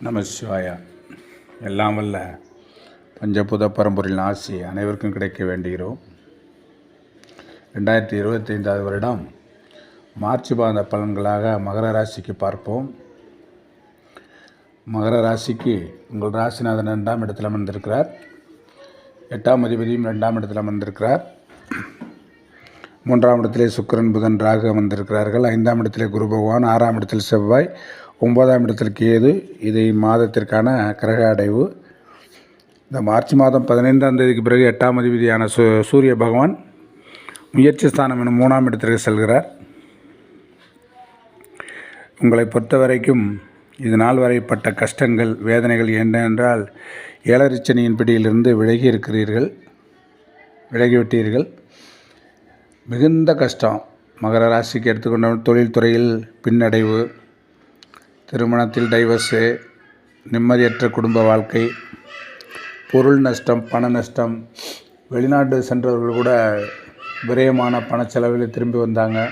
நம சிவாயா. எல்லாம் வல்ல பஞ்சபுத பரம்பொருளின் ஆசி அனைவருக்கும் கிடைக்க வேண்டுகிறோம். ரெண்டாயிரத்தி இருபத்தைந்தாவது வருடம் மார்ச் மாத பலன்களாக மகர ராசிக்கு பார்ப்போம். மகர ராசிக்கு உங்கள் ராசிநாதன் ரெண்டாம் இடத்தில் அமர்ந்திருக்கிறார். எட்டாம் அதிபதியும் ரெண்டாம் இடத்தில் அமர்ந்திருக்கிறார். மூன்றாம் இடத்திலே சுக்கரன் புதன் ராகு அமர்ந்திருக்கிறார்கள். ஐந்தாம் இடத்திலே குரு பகவான் ஆறாம் இடத்தில் செவ்வாய் ஒன்பதாம் இடத்தில் கேது. இது மாதத்திற்கான கிரக அடைவு. இந்த மார்ச் மாதம் பதினைந்தாம் தேதிக்கு பிறகு எட்டாம் அதிபதியான சூ சூரிய பகவான் முயற்சி ஸ்தானம் எனும் மூணாம் இடத்திற்கு செல்கிறார். உங்களை பொறுத்த வரைக்கும் இது நாள் வரைப்பட்ட கஷ்டங்கள் வேதனைகள் என்னென்றால் ஏழரிச்சனியின் பிடியிலிருந்து விலகி இருக்கிறீர்கள் விலகிவிட்டீர்கள். மிகுந்த கஷ்டம். மகர ராசிக்கு எடுத்துக்கொண்ட தொழில்துறையில் பின்னடைவு திருமணத்தில் டைவர்ஸு நிம்மதியற்ற குடும்ப வாழ்க்கை பொருள் நஷ்டம் பண நஷ்டம். வெளிநாடு சென்றவர்கள் கூட விரயமான பணச்செலவில் திரும்பி வந்தாங்க.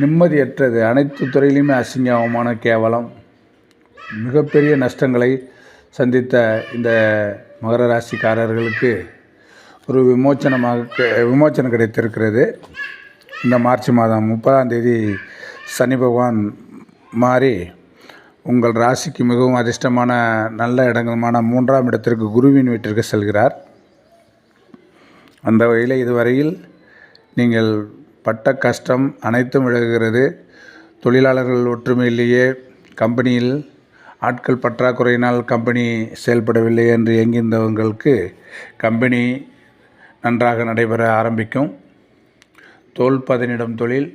நிம்மதியற்றது. அனைத்து துறையிலையுமே அசிங்கமான கேவலம். மிகப்பெரிய நஷ்டங்களை சந்தித்த இந்த மகர ராசிக்காரர்களுக்கு ஒரு விமோச்சனமாக விமோச்சனம் கிடைத்திருக்கிறது. இந்த மார்ச் மாதம் முப்பதாம் தேதி சனி பகவான் மாறி உங்கள் ராசிக்கு மிகவும் அதிர்ஷ்டமான நல்ல இடங்களுமான மூன்றாம் இடத்திற்கு குருவின் வீட்டிற்கு செல்கிறார். அந்த வகையில் இதுவரையில் நீங்கள் பட்ட கஷ்டம் அனைத்தும் விலகுகிறது. தொழிலாளர்கள் ஒற்றுமையிலேயே கம்பெனியில் ஆட்கள் பற்றாக்குறையினால் கம்பெனி செயல்படவில்லை என்று இயங்கியிருந்தவங்களுக்கு கம்பெனி நன்றாக நடைபெற ஆரம்பிக்கும். தோல் பதனிடம் தொழில்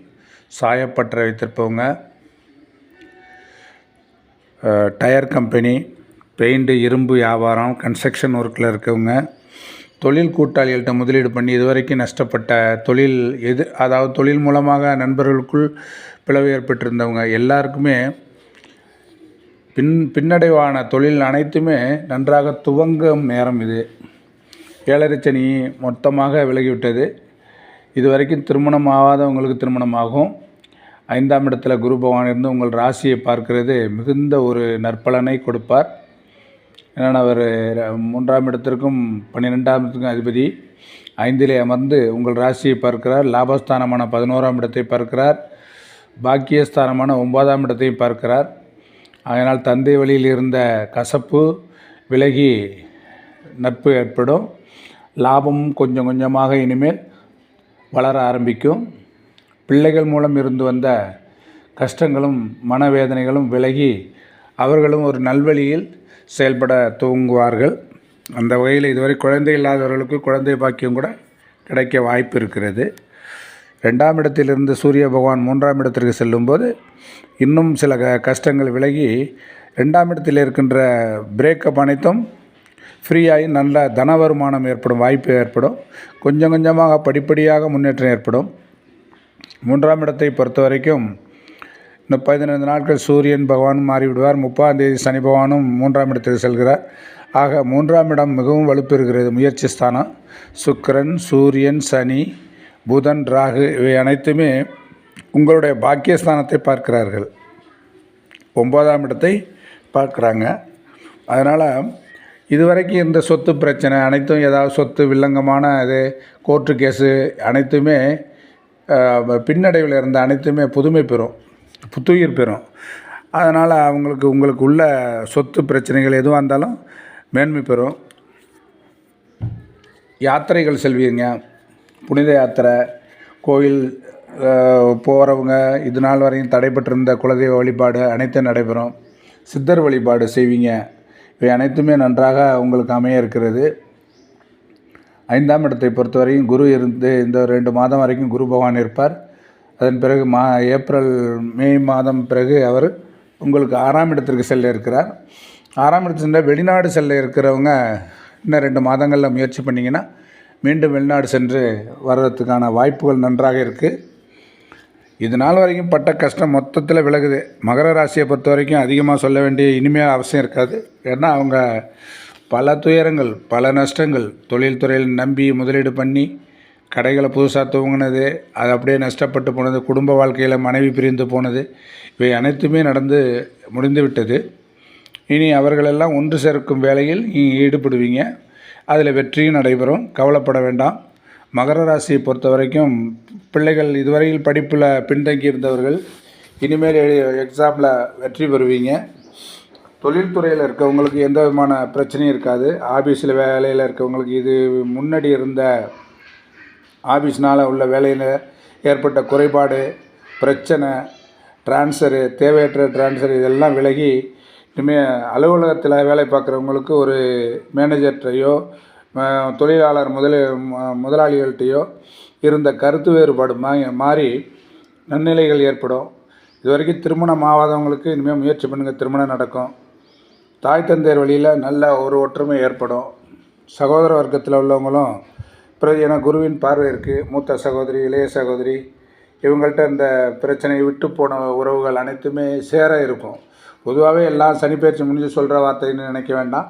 சாயப்பற்ற வைத்திருப்பவங்க டயர் கம்பெனி பெயிண்ட் இரும்பு வியாபாரம் கன்ஸ்ட்ரக்ஷன் ஒர்க்கில் இருக்கவங்க தொழில் கூட்டாளிகள்கிட்ட முதலீடு பண்ணி இதுவரைக்கும் நஷ்டப்பட்ட தொழில் எது அதாவது தொழில் மூலமாக நண்பர்களுக்குள் பிளவு ஏற்பட்டிருந்தவங்க எல்லாருக்குமே பின் பின்னடைவான தொழில் அனைத்துமே நன்றாக துவங்கும் நேரம் இது. ஏழரை சனி மொத்தமாக விலகிவிட்டது. இதுவரைக்கும் திருமணம் ஆகாதவங்களுக்கு திருமணமாகும். ஐந்தாம் இடத்துல குரு பகவான் இருந்து உங்கள் ராசியை பார்க்கிறது மிகுந்த ஒரு நற்பலனை கொடுப்பார். ஏன்னா அவர் மூன்றாம் இடத்திற்கும் பன்னிரெண்டாம் இடத்துக்கும் அதிபதி. ஐந்திலே அமர்ந்து உங்கள் ராசியை பார்க்கிறார். லாபஸ்தானமான பதினோராம் இடத்தை பார்க்கிறார். பாக்கியஸ்தானமான ஒன்பதாம் இடத்தையும் பார்க்கிறார். அதனால் தந்தை வழியில் இருந்த கசப்பு விலகி நட்பு ஏற்படும். லாபமும் கொஞ்சம் கொஞ்சமாக இனிமேல் வளர ஆரம்பிக்கும். பிள்ளைகள் மூலம் இருந்து வந்த கஷ்டங்களும் மனவேதனைகளும் விலகி அவர்களும் ஒரு நல்வழியில் செயல்பட துவங்குவார்கள். அந்த வகையில் இதுவரை குழந்தை இல்லாதவர்களுக்கு குழந்தை பாக்கியம் கூட கிடைக்க வாய்ப்பு இருக்கிறது. ரெண்டாம் இடத்திலிருந்து சூரிய பகவான் மூன்றாம் இடத்திற்கு செல்லும்போது இன்னும் சில க கஷ்டங்கள் விலகி ரெண்டாம் இடத்தில் இருக்கின்ற பிரேக்கப் அனைத்தும் ஃப்ரீயாகி நல்ல தன வருமானம் ஏற்படும் வாய்ப்பு ஏற்படும். கொஞ்சம் கொஞ்சமாக படிப்படியாக முன்னேற்றம் ஏற்படும். மூன்றாம் இடத்தை பொறுத்த வரைக்கும் இன்னும் பதினைந்து நாட்கள் சூரியன் பகவான் மாறிவிடுவார். முப்பாம் தேதி சனி பகவானும் மூன்றாம் இடத்துக்கு செல்கிறார். ஆக மூன்றாம் இடம் மிகவும் வலுப்பெறுகிறது முயற்சி ஸ்தானம். சுக்கரன் சூரியன் சனி புதன் ராகு இவை அனைத்துமே உங்களுடைய பாக்கியஸ்தானத்தை பார்க்கிறார்கள். ஒன்பதாம் இடத்தை பார்க்குறாங்க. அதனால் இதுவரைக்கும் இந்த சொத்து பிரச்சனை அனைத்தும் ஏதாவது சொத்து வில்லங்கமான இது கோர்ட்டு கேஸு அனைத்துமே பின்னடைவில் இருந்த அனைத்துமே புதுமை பெறும் புத்துயிர் பெறும். அதனால் அவங்களுக்கு உங்களுக்கு உள்ள சொத்து பிரச்சனைகள் எதுவாக இருந்தாலும் மேன்மை பெறும். யாத்திரைகள் செல்வீங்க. புனித யாத்திரை கோயில் போகிறவங்க இது நாள் வரையும் தடைபட்டிருந்த குலதெய்வ வழிபாடு அனைத்தும் நடைபெறும். சித்தர் வழிபாடு செய்வீங்க. இவை அனைத்துமே நன்றாக உங்களுக்கு அமைய இருக்கிறது ஐந்தாம் இடத்தை பொறுத்தவரையும் குரு இருந்து இந்த ரெண்டு மாதம் வரைக்கும் குரு பகவான் இருப்பார். அதன் பிறகு மா ஏப்ரல் மே மாதம் பிறகு அவர் உங்களுக்கு ஆறாம் இடத்திற்கு செல்ல இருக்கிறார். ஆறாம் இடத்துக்கு சென்ற வெளிநாடு செல்ல இருக்கிறவங்க இன்னும் ரெண்டு மாதங்களில் முயற்சி பண்ணிங்கன்னா மீண்டும் வெளிநாடு சென்று வர்றதுக்கான வாய்ப்புகள் நன்றாக இருக்குது இது நாள் வரைக்கும் பட்ட கஷ்டம் மொத்தத்தில் விலகுது. மகர ராசியை பொறுத்த வரைக்கும் அதிகமாக சொல்ல வேண்டிய இனிமையாக அவசியம் இருக்காது. ஏன்னா அவங்க பல துயரங்கள் பல நஷ்டங்கள் தொழில்துறையில் நம்பி முதலீடு பண்ணி கடைகளை புதுசாக துவங்கினது அது அப்படியே நஷ்டப்பட்டு போனது குடும்ப வாழ்க்கையில் மனைவி பிரிந்து போனது இவை அனைத்துமே நடந்து முடிந்து விட்டது. இனி அவர்களெல்லாம் ஒன்று சேர்க்கும் வேலையில் நீங்கள் ஈடுபடுவீங்க. அதில் வெற்றியும் நடைபெறும். கவலைப்பட வேண்டாம். மகர ராசியை பொறுத்த வரைக்கும் பிள்ளைகள் இதுவரையில் படிப்பில் பின்தங்கி இருந்தவர்கள் இனிமேல் எக்ஸாமில் வெற்றி பெறுவீங்க. தொழில்துறையில் இருக்கவங்களுக்கு எந்த விதமான பிரச்சனையும் இருக்காது. ஆஃபீஸில் வேலையில் இருக்கவங்களுக்கு இது முன்னாடி இருந்த ஆஃபீஸ்னால் உள்ள வேலையில் ஏற்பட்ட குறைபாடு பிரச்சனை ட்ரான்ஸ்ஃபரு தேவையற்ற ட்ரான்ஸ்ஃபர் இதெல்லாம் விலகி இனிமேல் அலுவலகத்தில் வேலை பார்க்குறவங்களுக்கு ஒரு மேனேஜர்கிட்டையோ தொழிலாளர் முதலி முதலாளிகள்கிட்டையோ இருந்த கருத்து வேறுபாடு மா மாறி நன்னிலைகள் ஏற்படும். இது வரைக்கும் திருமணம் ஆகாதவங்களுக்கு இனிமேல் முயற்சி பண்ணுங்கள் திருமணம் நடக்கும். தாய் தந்தையர் வழியில் நல்ல ஒரு ஒற்றுமை ஏற்படும். சகோதர வர்க்கத்தில் உள்ளவங்களும் பிறகு ஏன்னா குருவின் பார்வை இருக்குது மூத்த சகோதரி இளைய சகோதரி இவங்கள்ட்ட இந்த பிரச்சனையை விட்டு போன உறவுகள் அனைத்துமே சேர இருக்கும். பொதுவாகவே எல்லாம் சனிப்பயிற்சி முடிஞ்சு சொல்கிற வார்த்தைன்னு நினைக்க வேண்டாம்.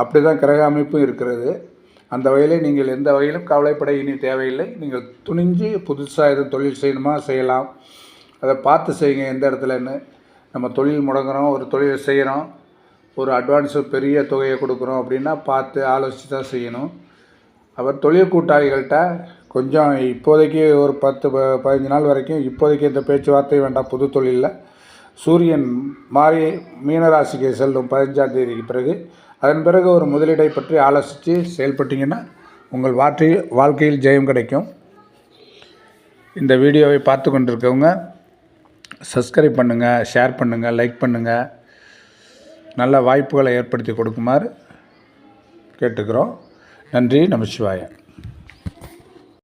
அப்படி தான் கிரக அமைப்பும் இருக்கிறது. அந்த வகையிலே நீங்கள் எந்த வகையிலும் கவலைப்பட இனி தேவையில்லை. நீங்கள் துணிஞ்சு புதுசாக எதுவும் தொழில் செய்யணுமா? செய்யலாம். அதை பார்த்து செய்யுங்க எந்த இடத்துலன்னு. நம்ம தொழில் முடங்குறோம் ஒரு தொழில் செய்கிறோம் ஒரு அட்வான்ஸு பெரிய தொகையை கொடுக்குறோம் அப்படின்னா பார்த்து ஆலோசித்து தான் செய்யணும். அவர் தொழில் கூட்டாளிகள்கிட்ட கொஞ்சம் இப்போதைக்கு ஒரு பத்து ப பதினஞ்சு நாள் வரைக்கும் இப்போதைக்கு இந்த பேச்சுவார்த்தை வேண்டாம். புது தொழிலில். சூரியன் மாறி மீனராசிக்கு செல்லும் பதினஞ்சாம் தேதிக்கு பிறகு அதன் பிறகு ஒரு முதலீடை பற்றி ஆலோசித்து செயல்பட்டீங்கன்னா உங்கள் வாற்றி வாழ்க்கையில் ஜெயம் கிடைக்கும். இந்த வீடியோவை பார்த்து கொண்டிருக்கவங்க சப்ஸ்கிரைப் பண்ணுங்கள் ஷேர் பண்ணுங்கள் லைக் பண்ணுங்கள் நல்ல வாய்ப்புகளை ஏற்படுத்தி கொடுக்குமாறு கேட்டுக்கிறோம். நன்றி நமசிவாயம்.